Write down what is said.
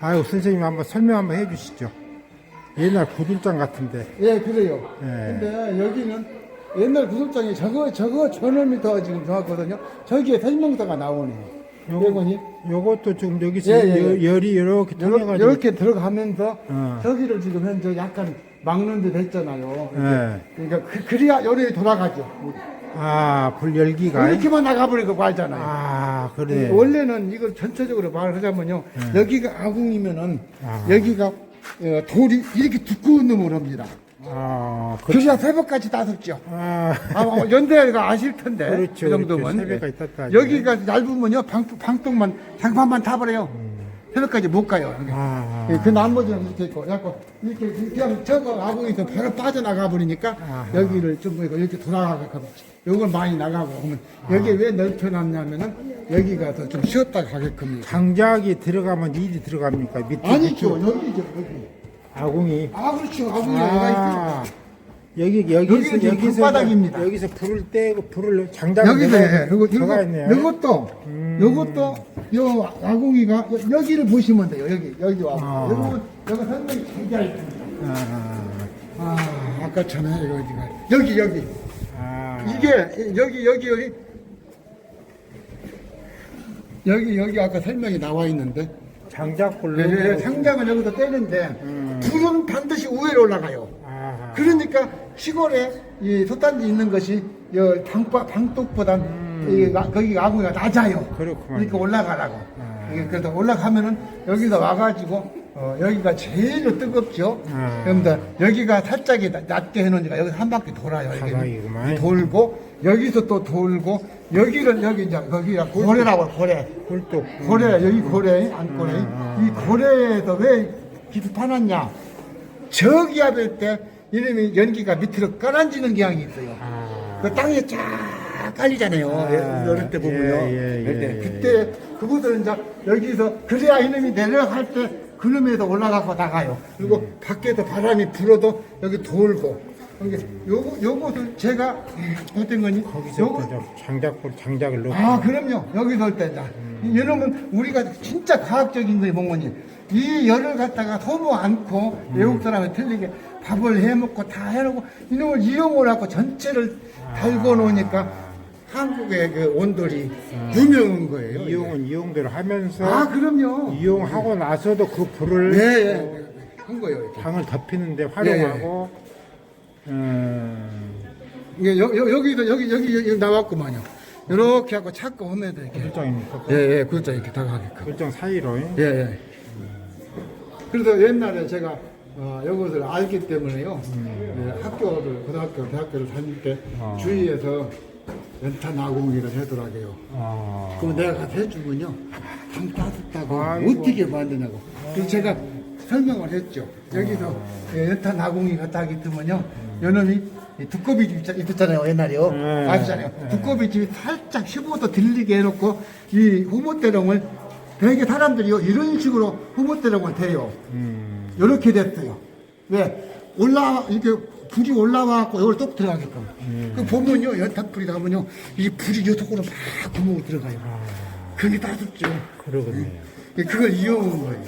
아유, 선생님 한번 설명 한번 해 주시죠. 옛날 구들장 같은데. 예, 그래요. 예. 근데 여기는 옛날 구슬장이 저거, 저거 전원미터가 지금 정확거든요. 저기에 설명서가 나오네요. 이거니 요것도 지금 여기 서 예, 예, 예. 여- 열이 이렇게 통해가지고. 이렇게 들어가면서 어. 저기를 지금 현재 약간 막는 데 됐잖아요. 예. 그러니까 그, 그래야 열이 돌아가죠. 아, 불 열기가. 이렇게만 나가버리고 말잖아요. 아, 그래. 원래는 이걸 전체적으로 말을 하자면요. 여기가 아궁이면은 네. 아. 여기가 어, 돌이 이렇게 두꺼운 놈을 합니다. 아, 그, 그래야 새벽까지 따숩죠. 아, 아, 어, 연대가 아실 텐데. 그렇죠, 그 정도면. 그렇죠. 새벽까지 예. 땄다 하죠. 여기가 얇으면요. 방, 방독만, 장판만 타버려요. 새벽까지 못 가요. 아. 예, 그 나머지는 이렇게 있고, 약간 이렇게 그냥 저거 아궁이에서 바로 빠져나가 버리니까. 여기를 좀 이렇게 돌아가게끔 요걸 많이 나가고 그러면 여기 왜 넓혀놨냐면은 여기가 더 좀 쉬었다 가게끔. 장작이 들어가면 일이 들어갑니까? 밑에 아니죠. 여기죠. 여기. 아궁이. 아, 그렇죠. 여기가 있어요. 아, 여기 여기서 여기는 지금 여기서 방바닥입니다. 여기서 불을 떼고 불을 장작 여기도 예, 요거 들어가 요거 있네요. 요것도 요것도 요 아궁이가 여- 여기를 보시면 돼요. 여기 여기 와. 아. 요거 요거 설명이 굉장히 있습니다. 아, 아 아까잖아요. 이거 어디가 여기 여기 아, 이게 여기 여기 여기 여기 여기 아까 설명이 나와 있는데 장작 불로 예, 예, 상장은 여기서 떼는데 불은 반드시 우회로 올라가요. 아, 그러니까 시골에 이 솥단지 있는 것이 여 방바, 방독보단 이 아- 거기 아궁이가 낮아요. 그렇구만. 그러니까 올라가라고. 아. 이게 그래서 올라가면은 여기서 와가지고 어, 여기가 제일 뜨겁죠. 아. 그런데 여기가 살짝 낮게 해놓으니까 여기서 한 바퀴 돌아요. 이게 사방이구만. 돌고 여기서 또 돌고 여기를 여기 이제 거기가 고래라고 고래. 꿀뚝 고래 여기 고래 안 고래 음, 이 고래에서 왜 기습 파놨냐 저기 앞에 때 이놈이 연기가 밑으로 깔아지는 경향이 있어요. 아, 그 땅에 쫙 깔리잖아요. 아, 어릴 때 보면요. 예, 예, 그럴 때. 예, 그때 그분들은 이제 여기서 그래야 이놈이 내려갈 때 그놈에서 올라가고 나가요. 그리고 음. 밖에서 바람이 불어도 여기 돌고. 이게 요거 요것을 제가 음, 어떤 거니? 거기서 장작불 장작을 넣고. 아, 그럼요. 여기 설 때다. 여러분, 우리가 진짜 과학적인 거예요, 몽원이. 이 열을 갖다가 소모 않고 외국 사람이 틀리게 밥을 해 먹고 다 해놓고 이놈을 이용을 하고 전체를 달고 놓으니까 한국의 그 온돌이 유명한 거예요. 이용은 이용대로 하면서 아, 그럼요. 이용하고 나서도 그 불을 예, 예. 한 거예요. 이렇게. 방을 덮이는데 활용하고 음, 이게 여, 여, 여기도 여기, 여기, 여기 나왔구만요. 이렇게 하고 찾고 하면 돼, 이렇게. 설정입니까? 예, 예, 그렇죠. 이렇게 다가게끔. 설정 사이로 예, 예. 그래서 옛날에 제가 어, 이것을 알기 때문에요. 예, 학교를 고등학교, 대학교를 다닐 때 아. 주위에서 연탄 나공이를 하더라고요. 아, 그럼 내가 가서 해주면요. 방 따뜻하고 아이고. 어떻게 만드냐고. 그래서 제가 설명을 했죠. 여기서 예, 연탄 나공이 갖다 하기 때문요. 요놈이 이 두꺼비 집 있- 있었잖아요, 옛날에요. 네. 아시잖아요. 두꺼비 집이 살짝 15도 들리게 해놓고 이 호모대롱을 되게 사람들이 요 이런 식으로 호모대롱을 대요. 음, 이렇게 됐어요. 왜? 올라, 이렇게 불이 올라와갖고 이걸 쏙 들어가게끔. 그 보면요, 연탄불이 나면요, 이 불이 이쪽으로 막 구멍이 들어가요. 그게 따뜻죠. 그러겠네요. 예, 그걸 이용한 거예요.